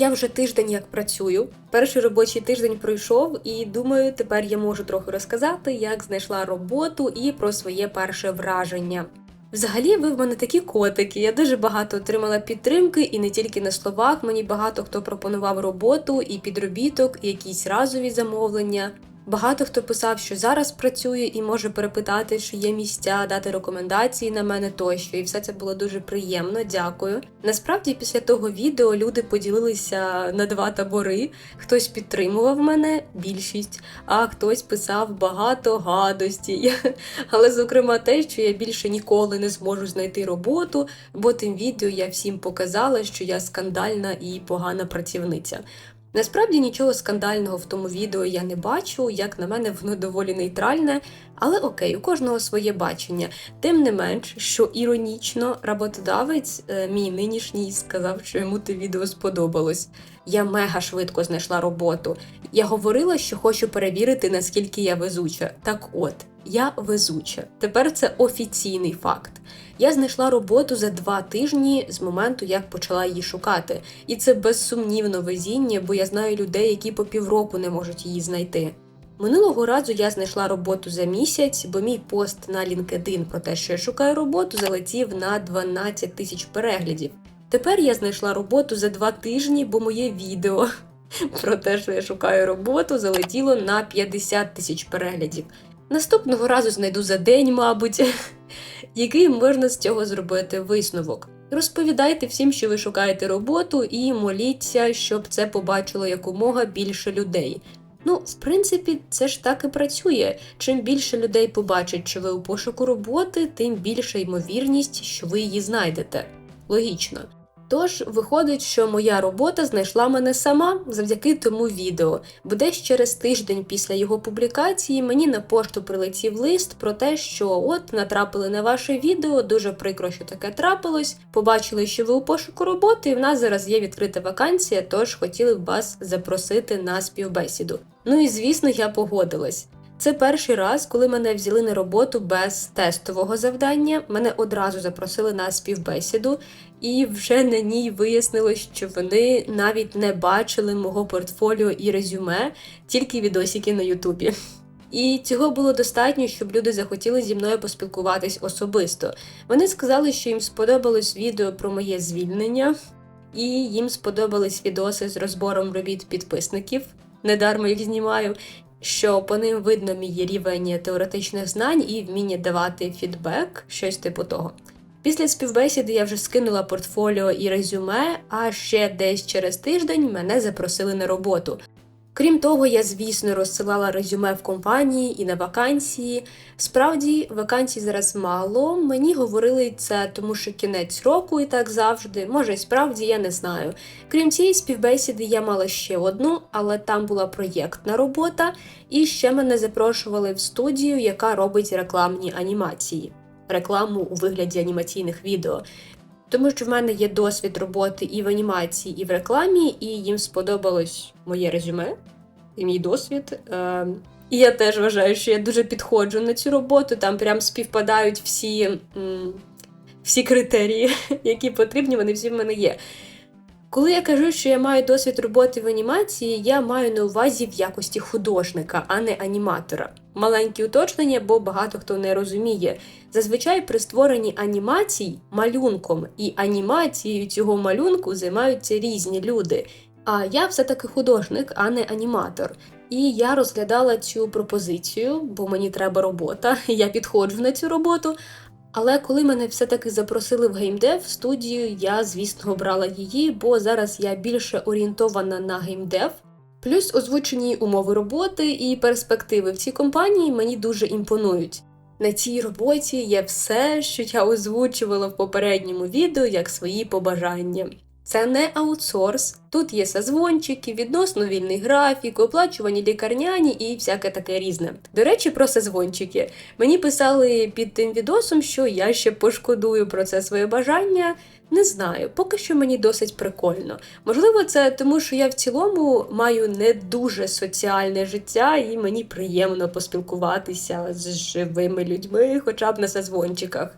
Я вже тиждень як працюю. Перший робочий тиждень пройшов, і думаю, тепер я можу трохи розказати, як знайшла роботу і про своє перше враження. Взагалі, ви в мене такі котики. Я дуже багато отримала підтримки, і не тільки на словах. Мені багато хто пропонував роботу і підробіток, і якісь разові замовлення. Багато хто писав, що зараз працює і може перепитати, що є місця, дати рекомендації на мене тощо, і все це було дуже приємно. Дякую. Насправді, після того відео люди поділилися на два табори. Хтось підтримував мене, більшість, а хтось писав багато гадості. Але, зокрема, те, що я більше ніколи не зможу знайти роботу, бо тим відео я всім показала, що я скандальна і погана працівниця. Насправді нічого скандального в тому відео я не бачу, як на мене, воно доволі нейтральне, але окей, у кожного своє бачення. Тим не менш, що іронічно, роботодавець е, мій нинішній сказав, що йому те відео сподобалось. Я мега швидко знайшла роботу. Я говорила, що хочу перевірити, наскільки я везуча. Так от, я везуча. Тепер це офіційний факт. Я знайшла роботу за два тижні з моменту, як почала її шукати, і це безсумнівно везіння, бо я знаю людей, які по півроку не можуть її знайти. Минулого разу я знайшла роботу за місяць, бо мій пост на LinkedIn про те, що я шукаю роботу, залетів на 12 тисяч переглядів. Тепер я знайшла роботу за два тижні, бо моє відео про те, що я шукаю роботу, залетіло на 50 тисяч переглядів. Наступного разу знайду за день, мабуть, який можна з цього зробити висновок. Розповідайте всім, що ви шукаєте роботу, і моліться, щоб це побачило якомога більше людей. Ну, в принципі, це ж так і працює. Чим більше людей побачить, що ви у пошуку роботи, тим більша ймовірність, що ви її знайдете. Логічно. Тож виходить, що моя робота знайшла мене сама завдяки тому відео, бо десь через тиждень після його публікації мені на пошту прилетів лист про те, що от натрапили на ваше відео, дуже прикро, що таке трапилось. Побачили, що ви у пошуку роботи, і в нас зараз є відкрита вакансія, тож хотіли б вас запросити на співбесіду. Ну і звісно, я погодилась. Це перший раз, коли мене взяли на роботу без тестового завдання. Мене одразу запросили на співбесіду, і вже на ній вияснилось, що вони навіть не бачили мого портфоліо і резюме, тільки відосики на Ютубі. І цього було достатньо, щоб люди захотіли зі мною поспілкуватись особисто. Вони сказали, що їм сподобалось відео про моє звільнення, і їм сподобались відоси з розбором робіт підписників. Недармо їх знімаю що по ним видно мій рівень теоретичних знань і вміння давати фідбек, щось типу того. Після співбесіди я вже скинула портфоліо і резюме, а ще десь через тиждень мене запросили на роботу. Крім того, я, звісно, розсилала резюме в компанії і на вакансії. Справді, вакансій зараз мало. Мені говорили це, тому що кінець року і так завжди. Може, справді я не знаю. Крім цієї співбесіди, я мала ще одну, але там була проєктна робота, і ще мене запрошували в студію, яка робить рекламні анімації. Рекламу у вигляді анімаційних відео. Тому що в мене є досвід роботи і в анімації, і в рекламі, і їм сподобалось моє резюме і мій досвід. Е, І я теж вважаю, що я дуже підходжу на цю роботу. Там прям співпадають всі, всі критерії, які потрібні, вони всі в мене є. Коли я кажу, що я маю досвід роботи в анімації, я маю на увазі в якості художника, а не аніматора. Маленькі уточнення, бо багато хто не розуміє. Зазвичай при створенні анімацій малюнком і анімацією цього малюнку займаються різні люди. А я все-таки художник, а не аніматор. І я розглядала цю пропозицію, бо мені треба робота, я підходжу на цю роботу. Але коли мене все-таки запросили в геймдев студію, я, звісно, обрала її, бо зараз я більше орієнтована на геймдев. Плюс озвучені умови роботи і перспективи в цій компанії мені дуже імпонують. На цій роботі є все, що я озвучувала в попередньому відео як свої побажання. Це не аутсорс. Тут є созвончики, відносно вільний графік, оплачувані лікарняні і всяке таке різне. До речі, про созвончики. Мені писали під тим відосом, що я ще пошкодую про це своє бажання. Не знаю, поки що мені досить прикольно. Можливо, це тому, що я в цілому маю не дуже соціальне життя, і мені приємно поспілкуватися з живими людьми, хоча б на созвончиках.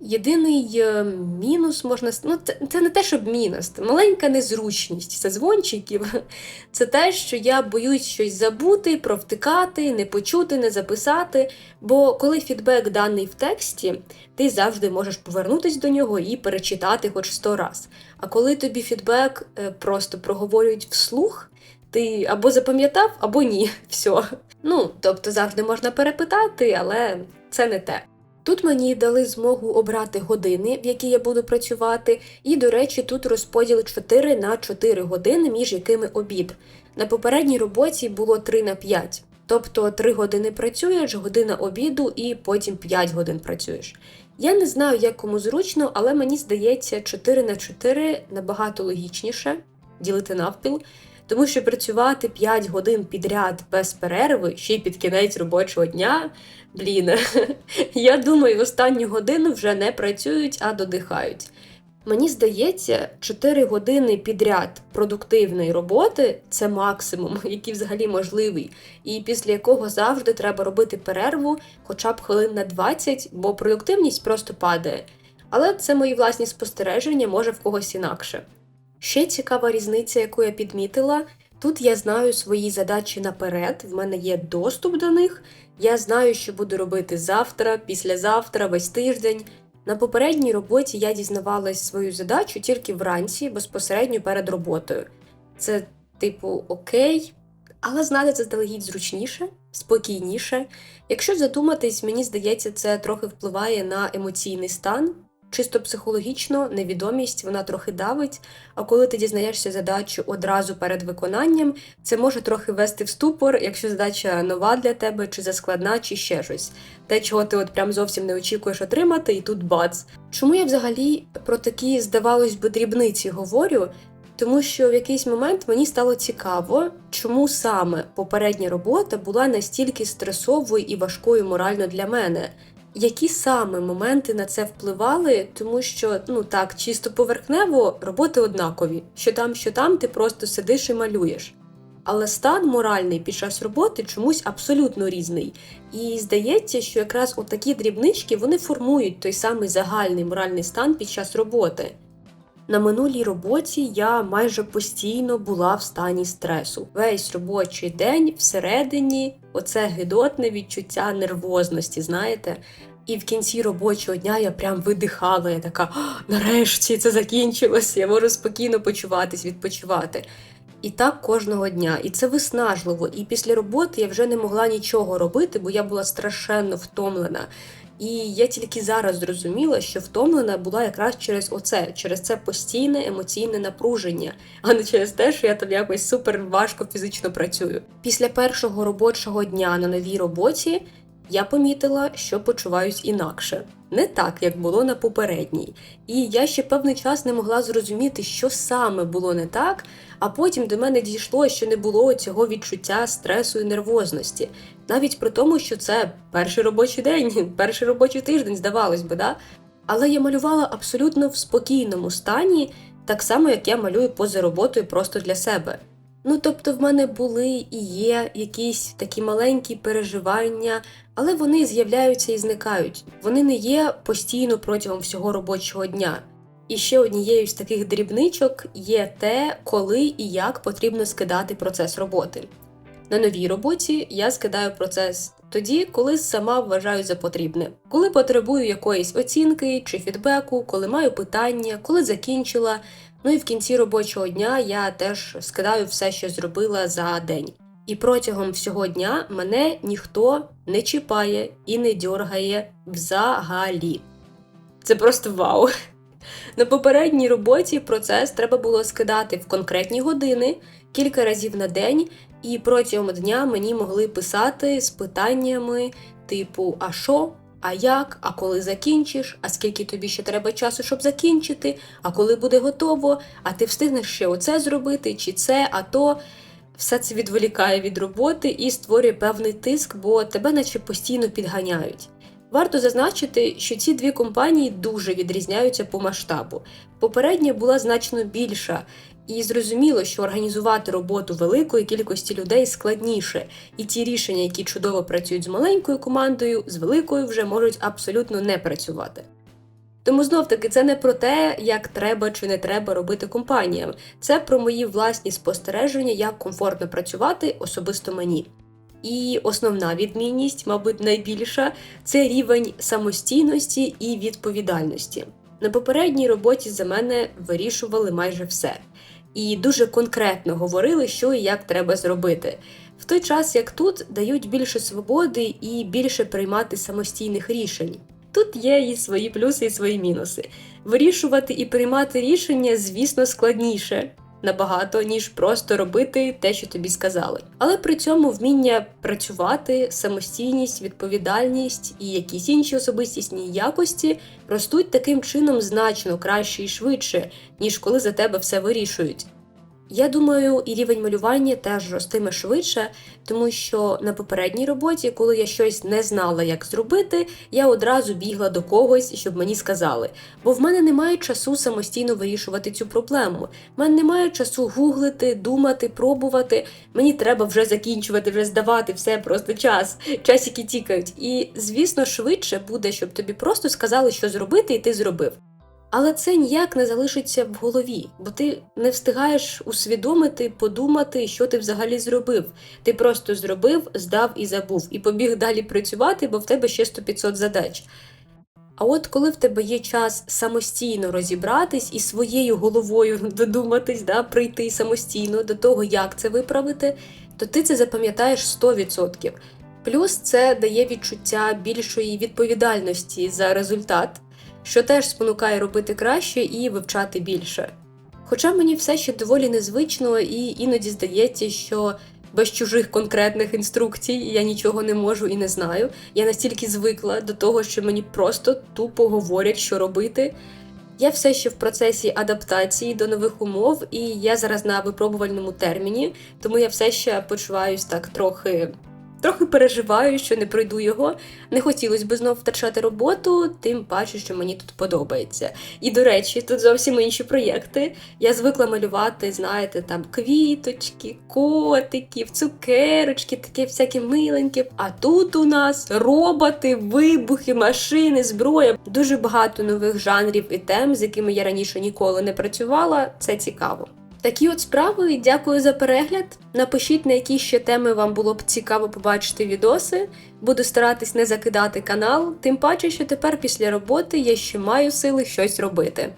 Єдиний е, мінус можна ну, це, це не те, щоб мінус, це маленька незручність це дзвончиків. Це те, що я боюсь щось забути, провтикати, не почути, не записати. Бо коли фідбек даний в тексті, ти завжди можеш повернутися до нього і перечитати хоч сто раз. А коли тобі фідбек е, просто проговорюють вслух, ти або запам'ятав, або ні. Все. Ну, тобто завжди можна перепитати, але це не те. Тут мені дали змогу обрати години, в які я буду працювати, і, до речі, тут розподіл 4 на 4 години, між якими обід. На попередній роботі було 3 на 5. Тобто 3 години працюєш, година обіду і потім 5 годин працюєш. Я не знаю, як кому зручно, але мені здається, 4 на 4 набагато логічніше ділити навпіл, тому що працювати 5 годин підряд без перерви, ще й під кінець робочого дня, блін, я думаю, останню годину вже не працюють, а додихають. Мені здається, 4 години підряд продуктивної роботи це максимум, який взагалі можливий, і після якого завжди треба робити перерву хоча б хвилин на 20, бо продуктивність просто падає. Але це мої власні спостереження, може в когось інакше. Ще цікава різниця, яку я підмітила. Тут я знаю свої задачі наперед, в мене є доступ до них. Я знаю, що буду робити завтра, післязавтра, весь тиждень. На попередній роботі я дізнавалась свою задачу тільки вранці, безпосередньо перед роботою. Це, типу, окей, але знати це заздалегідь зручніше, спокійніше. Якщо задуматись, мені здається, це трохи впливає на емоційний стан. Чисто психологічно, невідомість вона трохи давить, а коли ти дізнаєшся задачу одразу перед виконанням, це може трохи ввести в ступор, якщо задача нова для тебе, чи заскладна, чи ще щось. Те, чого ти от прям зовсім не очікуєш отримати, і тут бац. Чому я взагалі про такі, здавалось би, дрібниці говорю? Тому що в якийсь момент мені стало цікаво, чому саме попередня робота була настільки стресовою і важкою морально для мене. Які саме моменти на це впливали, тому що ну так, чисто поверхнево роботи однакові, що там, що там, ти просто сидиш і малюєш. Але стан моральний під час роботи чомусь абсолютно різний. І здається, що якраз отакі дрібнички вони формують той самий загальний моральний стан під час роботи. На минулій роботі я майже постійно була в стані стресу. Весь робочий день всередині оце гидотне відчуття нервозності, знаєте. І в кінці робочого дня я прям видихала. Я така, нарешті це закінчилося, я можу спокійно почуватись, відпочивати. І так кожного дня. І це виснажливо. І після роботи я вже не могла нічого робити, бо я була страшенно втомлена. І я тільки зараз зрозуміла, що втомлена була якраз через оце, через це постійне емоційне напруження, а не через те, що я там якось супер важко фізично працюю. Після першого робочого дня на новій роботі я помітила, що почуваюсь інакше, не так, як було на попередній. І я ще певний час не могла зрозуміти, що саме було не так, а потім до мене дійшло, що не було цього відчуття стресу і нервозності, навіть при тому, що це перший робочий день, перший робочий тиждень, здавалось би, да? Але я малювала абсолютно в спокійному стані, так само, як я малюю поза роботою просто для себе. Ну, тобто, в мене були і є якісь такі маленькі переживання, але вони з'являються і зникають. Вони не є постійно протягом всього робочого дня. І ще однією з таких дрібничок є те, коли і як потрібно скидати процес роботи. На новій роботі я скидаю процес тоді, коли сама вважаю за потрібне, коли потребую якоїсь оцінки чи фідбеку, коли маю питання, коли закінчила. Ну і в кінці робочого дня я теж скидаю все, що зробила за день. І протягом всього дня мене ніхто не чіпає і не дьоргає взагалі. Це просто вау. На попередній роботі процес треба було скидати в конкретні години кілька разів на день, і протягом дня мені могли писати з питаннями типу: а що? А як, а коли закінчиш, а скільки тобі ще треба часу, щоб закінчити, а коли буде готово, а ти встигнеш ще оце зробити, чи це, а то. Все це відволікає від роботи і створює певний тиск, бо тебе наче постійно підганяють. Варто зазначити, що ці дві компанії дуже відрізняються по масштабу. Попередня була значно більша, і зрозуміло, що організувати роботу великої кількості людей складніше, і ті рішення, які чудово працюють з маленькою командою, з великою вже можуть абсолютно не працювати. Тому знов таки це не про те, як треба чи не треба робити компаніям. Це про мої власні спостереження, як комфортно працювати особисто мені. І основна відмінність, мабуть, найбільша це рівень самостійності і відповідальності. На попередній роботі за мене вирішували майже все. І дуже конкретно говорили, що і як треба зробити. В той час, як тут дають більше свободи і більше приймати самостійних рішень. Тут є і свої плюси, і свої мінуси. Вирішувати і приймати рішення, звісно, складніше набагато, ніж просто робити те, що тобі сказали. Але при цьому вміння працювати, самостійність, відповідальність і якісь інші особистісні якості ростуть таким чином значно краще і швидше, ніж коли за тебе все вирішують. Я думаю, і рівень малювання теж ростиме швидше, тому що на попередній роботі, коли я щось не знала, як зробити, я одразу бігла до когось, щоб мені сказали. Бо в мене немає часу самостійно вирішувати цю проблему. В мене немає часу гуглити, думати, пробувати. Мені треба вже закінчувати, вже здавати все, просто час, часики тікають. І звісно, швидше буде, щоб тобі просто сказали, що зробити, і ти зробив. Але це ніяк не залишиться в голові, бо ти не встигаєш усвідомити, подумати, що ти взагалі зробив. Ти просто зробив, здав і забув, і побіг далі працювати, бо в тебе ще 100-500 задач. А от коли в тебе є час самостійно розібратись і своєю головою додуматись, да, прийти самостійно до того, як це виправити, то ти це запам'ятаєш 100%. Плюс це дає відчуття більшої відповідальності за результат що теж спонукає робити краще і вивчати більше. Хоча мені все ще доволі незвично, і іноді здається, що без чужих конкретних інструкцій я нічого не можу і не знаю. Я настільки звикла до того, що мені просто тупо говорять, що робити. Я все ще в процесі адаптації до нових умов, і я зараз на випробувальному терміні, тому я все ще почуваюсь так трохи Трохи переживаю, що не пройду його. Не хотілося б знов втрачати роботу, тим паче, що мені тут подобається. І, до речі, тут зовсім інші проєкти. Я звикла малювати, знаєте, там квіточки, котиків, цукерочки, таке всяке миленьке. А тут у нас роботи, вибухи, машини, зброя. Дуже багато нових жанрів і тем, з якими я раніше ніколи не працювала. Це цікаво. Такі от справи. Дякую за перегляд. Напишіть, на які ще теми вам було б цікаво побачити відоси. Буду старатись не закидати канал, тим паче, що тепер після роботи я ще маю сили щось робити.